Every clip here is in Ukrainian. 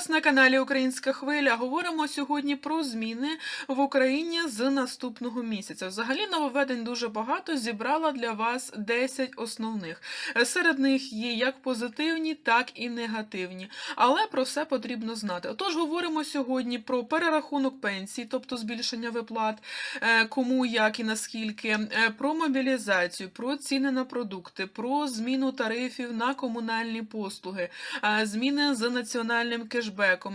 вас на каналі Українська Хвиля. Говоримо сьогодні про зміни в Україні з наступного місяця. Взагалі нововведень дуже багато. Зібрала для вас 10 основних. Серед них є як позитивні, так і негативні. Але про все потрібно знати. Отож, говоримо сьогодні про перерахунок пенсій, тобто збільшення виплат, е, кому, як і наскільки, е, про мобілізацію, про ціни на продукти, про зміну тарифів на комунальні послуги, е, зміни з національним кешбеком,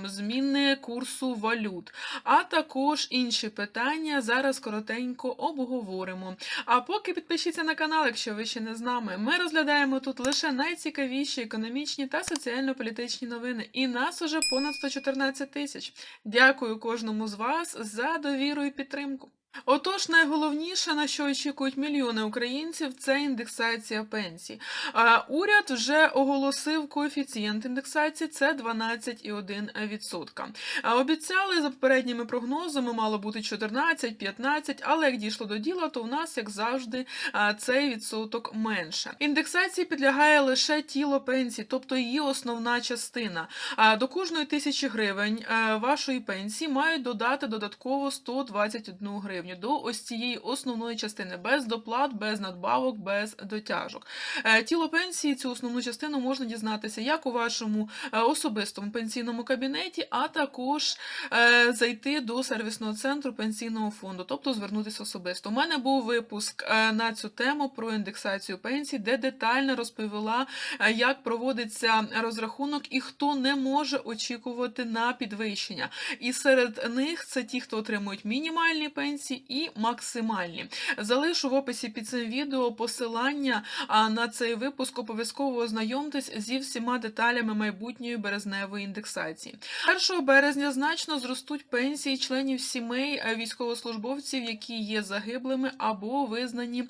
зміни курсу валют, а також інші питання зараз коротенько обговоримо. А поки підпишіться на канал, якщо ви ще не з нами. Ми розглядаємо тут лише найцікавіші економічні та соціально-політичні новини. І нас уже понад 114 тисяч. Дякую кожному з вас за довіру і підтримку. Отож, найголовніше, на що очікують мільйони українців, це індексація пенсій. Уряд вже оголосив коефіцієнт індексації це 12,1%. Обіцяли за попередніми прогнозами мало бути 14-15, але як дійшло до діла, то у нас, як завжди, цей відсоток менше. Індексації підлягає лише тіло пенсії, тобто її основна частина. До кожної тисячі гривень вашої пенсії мають додати додатково 121 гривню до ось цієї основної частини, без доплат, без надбавок, без дотяжок. Е, Тіло пенсії, цю основну частину можна дізнатися як у вашому е, особистому пенсійному кабінеті, а також е, зайти до сервісного центру пенсійного фонду, тобто звернутися особисто. У мене був випуск на цю тему про індексацію пенсій, де детально розповіла, як проводиться розрахунок і хто не може очікувати на підвищення. І серед них це ті, хто отримують мінімальні пенсії і максимальні. Залишу в описі під цим відео посилання на цей випуск. Обов'язково ознайомтесь зі всіма деталями майбутньої березневої індексації. 1 березня значно зростуть пенсії членів сімей е, військовослужбовців, які є загиблими або визнані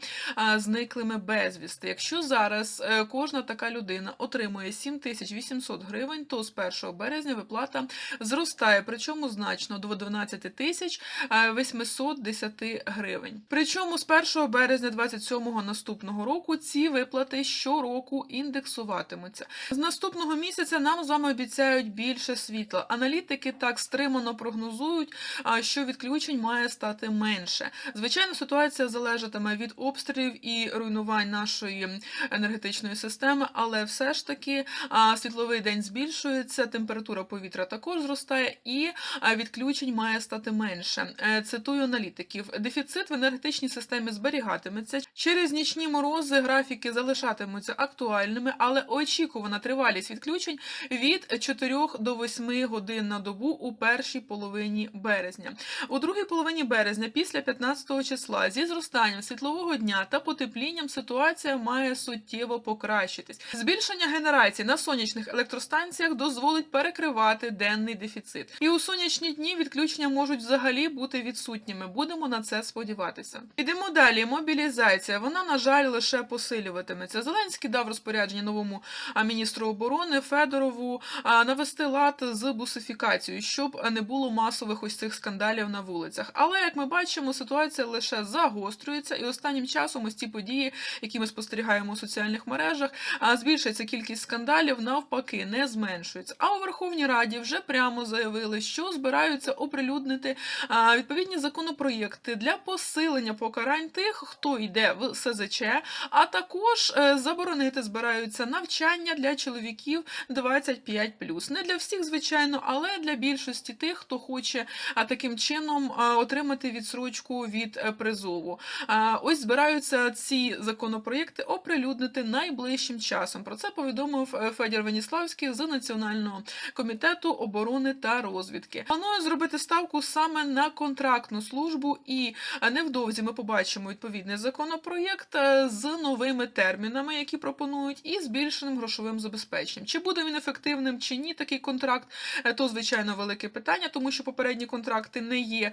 зниклими безвісти. Якщо зараз е, кожна така людина отримує 7800 гривень, то з 1 березня виплата зростає, причому значно до 12 тисяч е, 810 гривень. Причому з 1 березня 27-го наступного року ці виплати щороку індексуватимуться. З наступного місяця нам з вами обіцяють більше світла. Аналітики так стримано прогнозують, що відключень має стати менше. Звичайно, ситуація залежатиме від обстрілів і руйнувань нашої енергетичної системи, але все ж таки світловий день збільшується, температура повітря також зростає, і відключень має стати менше. Е, Цитую аналітиків: дефіцит в енергетичній системі зберігатиметься. Через нічні морози графіки залишатимуться актуальними, але очікувана тривалість відключень від 4 до 8 годин на добу у першій половині березня. У другій половині березня, після 15 числа, зі зростанням світлового дня та потеплінням ситуація має суттєво покращитись. Збільшення генерації на сонячних електростанціях дозволить перекривати денний дефіцит. І у сонячні дні відключення можуть взагалі бути відсутніми. Будемо на це сподіватися. Ідемо далі. Мобілізація. Вона, на жаль, лише посилюватиметься. Зеленський дав розпорядження новому міністру оборони Федорову навести лад з бусифікацією, щоб не було масових ось цих скандалів на вулицях. Але як ми бачимо, ситуація лише загострюється, і останнім часом ось ці події, які ми спостерігаємо у соціальних мережах, збільшується кількість скандалів, навпаки, не зменшується. А у Верховній Раді вже прямо заявили, що збираються оприлюднити відповідні законопроєкти для посилення покарань тих, хто йде в СЗЧ, а також е, заборонити збираються навчання для чоловіків 25+. Не для всіх, звичайно, але для більшості тих, хто хоче таким чином отримати відсрочку від е, призову. Ось збираються ці законопроєкти оприлюднити найближчим часом. Про це повідомив е, Федір Веніславський з Національного комітету оборони та розвідки. Планує зробити ставку саме на контрактну службу, і е, невдовзі ми побачимо відповідний законопроєкт е, з новими термінами, які пропонують, і збільшеним грошовим забезпеченням. Чи буде він ефективним чи ні, такий контракт, е, то звичайно велике питання, тому що попередні контракти не є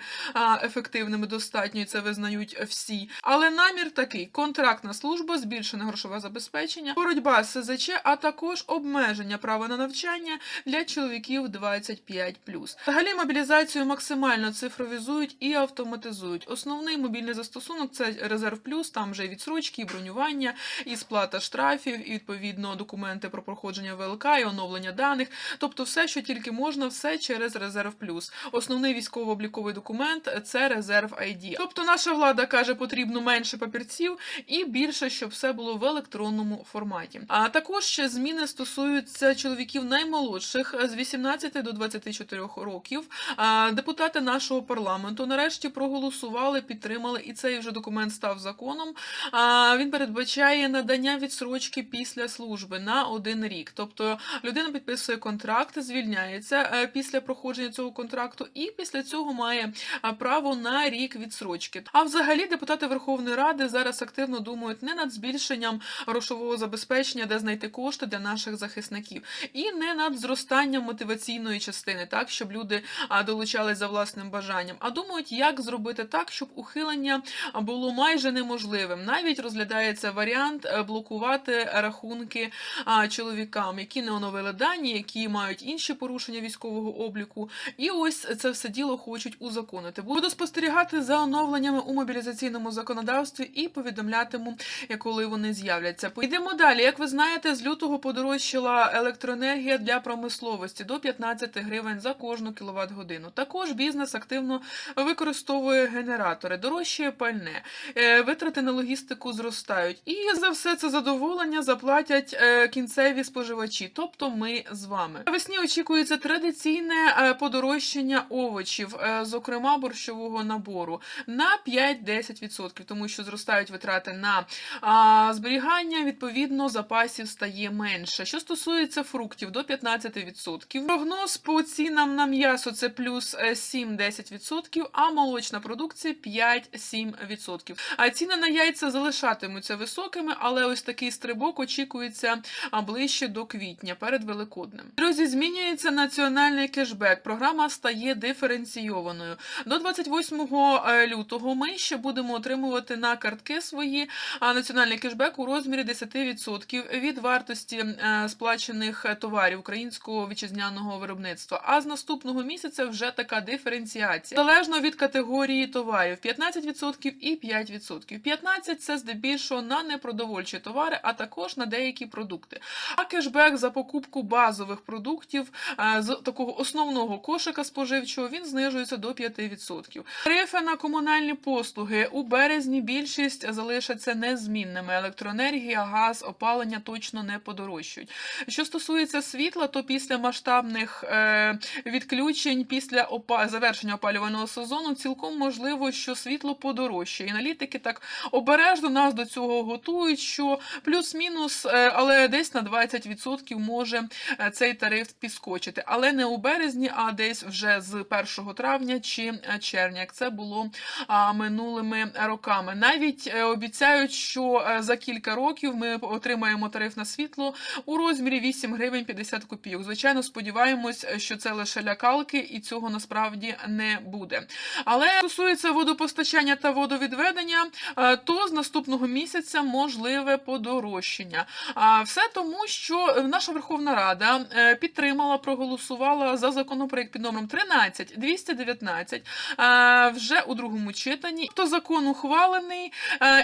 ефективними достатньо, і це визнають всі. Але намір такий: контрактна служба, збільшене грошове забезпечення, боротьба з СЗЧ, а також обмеження права на навчання для чоловіків 25+. Взагалі мобілізацію максимально цифровізують і автоматизують автоматизують. Основний мобільний застосунок це резерв плюс, там вже і відсрочки, і бронювання, і сплата штрафів, і відповідно документи про проходження ВЛК, і оновлення даних. Тобто, все, що тільки можна, все через резерв плюс. Основний військово-обліковий документ це резерв ID. Тобто, наша влада каже, потрібно менше папірців і більше, щоб все було в електронному форматі. А також ще зміни стосуються чоловіків наймолодших з 18 до 24 років. Депутати нашого парламенту нарешті проголосували, підтримали, і цей вже документ став законом. Він передбачає надання відсрочки після служби на один рік. Тобто людина підписує контракт, звільняється е, після проходження цього контракту, і після цього має право на рік відсрочки. А взагалі депутати Верховної Ради зараз активно думають не над збільшенням грошового забезпечення, де знайти кошти для наших захисників, і не над зростанням мотиваційної частини, так щоб люди долучались за власним бажанням, а думають, як зробити так, щоб ухилення було майже неможливим. Навіть розглядається варіант е, блокувати рахунки чоловікам, які не оновили дані, які мають інші порушення військового обліку. І ось це все діло хочуть узаконити. Буду спостерігати за оновленнями у мобілізаційному законодавстві і повідомлятиму, е, коли вони з'являться. Йдемо далі. Як ви знаєте, з лютого подорожчала електроенергія для промисловості до 15 гривень за кожну кіловат годину. Також бізнес активно використовує генератори, дорожчає пальне, е, витрати на логістику зростають. І за все це задоволення заплатять е, кінцеві споживачі, тобто ми з вами. Навесні очікується традиційне е, подорожчання овочів, зокрема борщового набору, на 5-10%, тому що зростають витрати на зберігання, відповідно, запасів стає менше. Що стосується фруктів, до 15%. Прогноз по цінам на м'ясо це плюс е, 7-10%, а молочна продукція 5-7%. А ціни на яйця залишатимуться високими, але ось такий стрибок очікується ближче до квітня перед Великоднем. Друзі, змінюється національний кешбек. Програма стає диференційованою. До 28 е, лютого ми ще будемо отримувати на картки свої національний кешбек у розмірі 10% від вартості е, сплачених товарів українського вітчизняного виробництва. А з наступного місяця вже така диференціація залежно від категорії товарів: 15% і 5%. 15% – це здебільшого на непродовольчі товари, а також на деякі продукти. А кешбек за покупку базових продуктів е, з такого основного кошика споживчого він знижується до 5%. Тарифи на комунальні послуги у березні більшість залишаться незмінними. Електроенергія, газ, опалення точно не подорожчають. Що стосується світла, то після масштабних е, відключень, після завершення опалювального сезону, цілком можливо, що світло подорожчає. І аналітики так обережно нас до цього готують, що плюс-мінус, е, але десь на 20% може е, цей тариф підскочити. Але не у березні, а десь вже з 1 травня чи е, червня, як це було минулими роками. Навіть обіцяють, що за кілька років ми отримаємо тариф на світло у розмірі 8 гривень 50 копійок. Звичайно, сподіваємось, що це лише лякалки, і цього насправді не буде. Але стосується водопостачання та водовідведення, е, то з наступного місяця можливе подорожчання. Все тому, що наша Верховна Рада е, підтримала, проголосувала за законопроект під номером 13 219 е, вже у другому читанні. То закон ухвалений,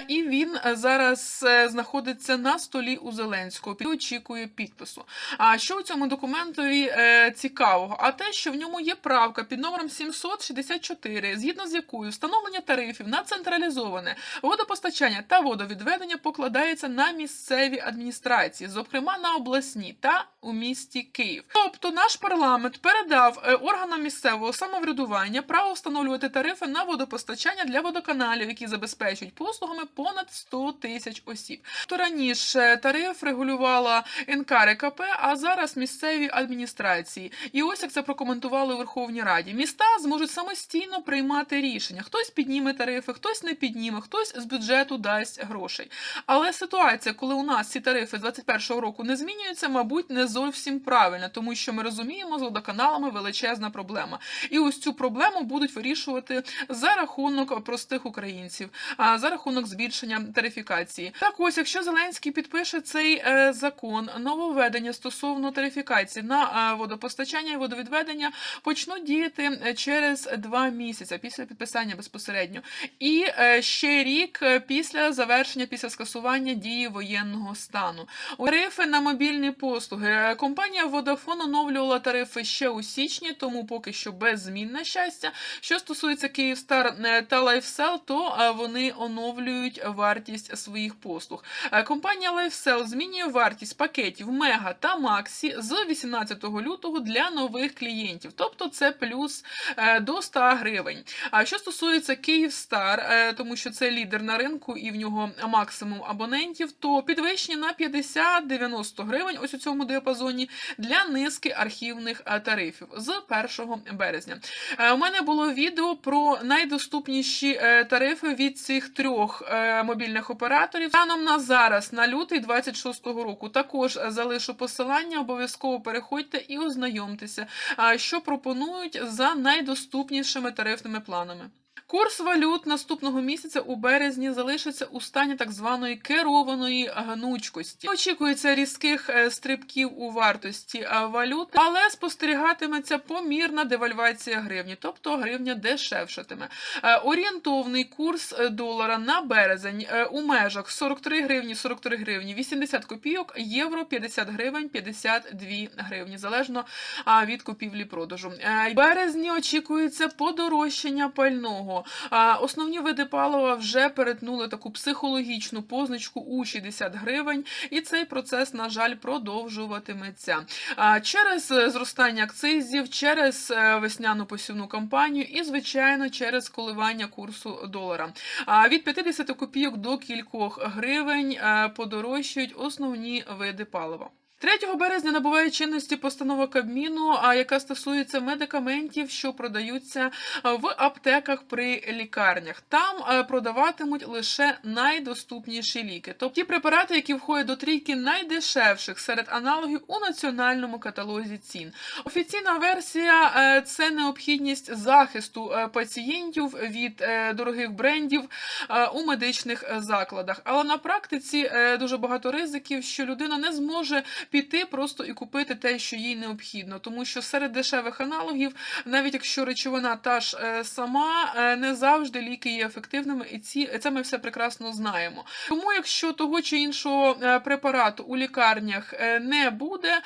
і він зараз знаходиться на столі у Зеленського. і очікує підпису. А що у цьому документові е, цікавого? А те, що в ньому є правка під номером 764, згідно з якою встановлення тарифів на централізоване водопостачання та водовідведення покладається на місцеві адміністрації, зокрема на обласні та у місті Київ. Тобто наш парламент передав е, органам місцевого самоврядування право встановлювати тарифи на водопостачання для водоканалів, які забезпечують послугами понад 100 тисяч осіб. То раніше тариф регулювала НКРКП, а зараз місцеві адміністрації. І ось як це прокоментували у Верховній Раді. Міста зможуть самостійно приймати рішення. Хтось підніме тарифи, хтось не підніме, хтось з бюджету дасть грошей. Але ситуація, коли у нас ці тарифи з 21-го року не змінюються, мабуть, не зовсім правильна, тому що ми розуміємо, з водоканалами величезна проблема. І ось цю проблему будуть вирішувати за рахунок простих українців, за рахунок збільшення тарифікації. Так ось, якщо Зеленський підпише цей е, закон, нововведення стосовно тарифікації на е, водопостачання і водовідведення почнуть діяти е, через два місяці після підписання безпосередньо, і е, ще рік е, після завершення, після скасування дії воєнного стану. Тарифи на мобільні послуги. Е, Компанія Vodafone оновлювала тарифи ще у січні, тому поки що без змін на щастя. Що стосується Київстар та LifeSell, то вони оновлюють вартість своїх послуг. Компанія LifeSell змінює вартість пакетів Мега та Максі з 18 лютого для нових клієнтів, тобто це плюс до 100 гривень. А що стосується Київстар, е, тому що це лідер на ринку і в нього максимум абонентів, то підвищення на 50-90 гривень ось у цьому діапазоні для низки архівних е, тарифів з 1 березня. Е, У мене було відео про найдоступніші тарифи від цих трьох мобільних операторів. Станом на зараз, на лютий 26-го року, також залишу посилання. Обов'язково переходьте і ознайомтеся, що пропонують за найдоступнішими тарифними планами. bağlamı. Курс валют наступного місяця у березні залишиться у стані так званої керованої гнучкості. Очікується різких е, стрибків у вартості е, валют, але спостерігатиметься помірна девальвація гривні, тобто гривня дешевшатиме. Е, Орієнтовний курс е, долара на березень у межах 43 гривні, 43 гривні, 80 копійок, євро 50 гривень, 52 гривні, залежно від купівлі-продажу. Е, В березні очікується подорожчання пального. А, Основні види палива вже перетнули таку психологічну позначку у 60 гривень, і цей процес, на жаль, продовжуватиметься. Через зростання акцизів, через е, весняну посівну кампанію і, звичайно, через коливання курсу долара. Від 50 копійок до кількох гривень е, подорожчують основні види палива. 3 березня набуває чинності постанова Кабміну, яка стосується медикаментів, що продаються в аптеках при лікарнях. Там е, продаватимуть лише найдоступніші ліки, тобто ті препарати, які входять до трійки найдешевших серед аналогів у національному каталозі цін. Офіційна версія е, це необхідність захисту е, пацієнтів від е, дорогих брендів е, у медичних е, закладах. Але на практиці е, дуже багато ризиків, що людина не зможе піти просто і купити те, що їй необхідно, тому що серед дешевих аналогів, навіть якщо речовина та ж е, сама, е, не завжди ліки є ефективними, і ці це ми все прекрасно знаємо. Тому, якщо того чи іншого е, препарату у лікарнях не буде,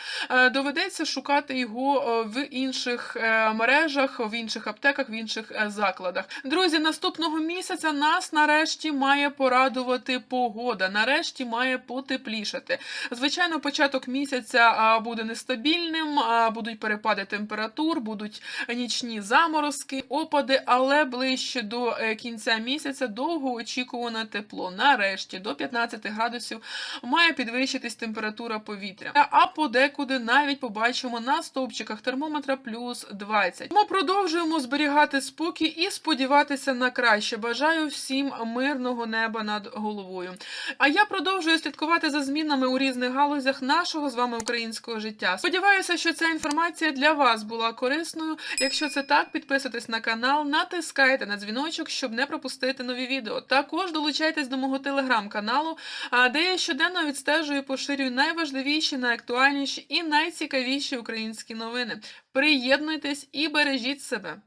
доведеться шукати його в інших мережах, в інших аптеках, в інших закладах. Друзі, наступного місяця нас нарешті має порадувати погода. Нарешті має потеплішати. Звичайно, початок місяця буде нестабільним, будуть перепади температур, будуть нічні заморозки, опади, але ближче до е, кінця місяця довгоочікуване тепло. Нарешті до 15 градусів має підвищитись температура повітря. А подекуди навіть побачимо на стовпчиках термометра плюс 20. Ми продовжуємо зберігати спокій і сподіватися на краще. Бажаю всім мирного неба над головою. А я продовжую слідкувати за змінами у різних галузях нашого з вами українського життя. Сподіваюся, що ця інформація для вас була корисною. Якщо це так, підписуйтесь на канал, натискайте на дзвіночок, щоб не пропустити нові відео. Також долучайтесь до мого телеграм-каналу, де я щоденно відстежую і поширюю найважливіші, найактуальніші і найцікавіші українські новини. Приєднуйтесь і бережіть себе.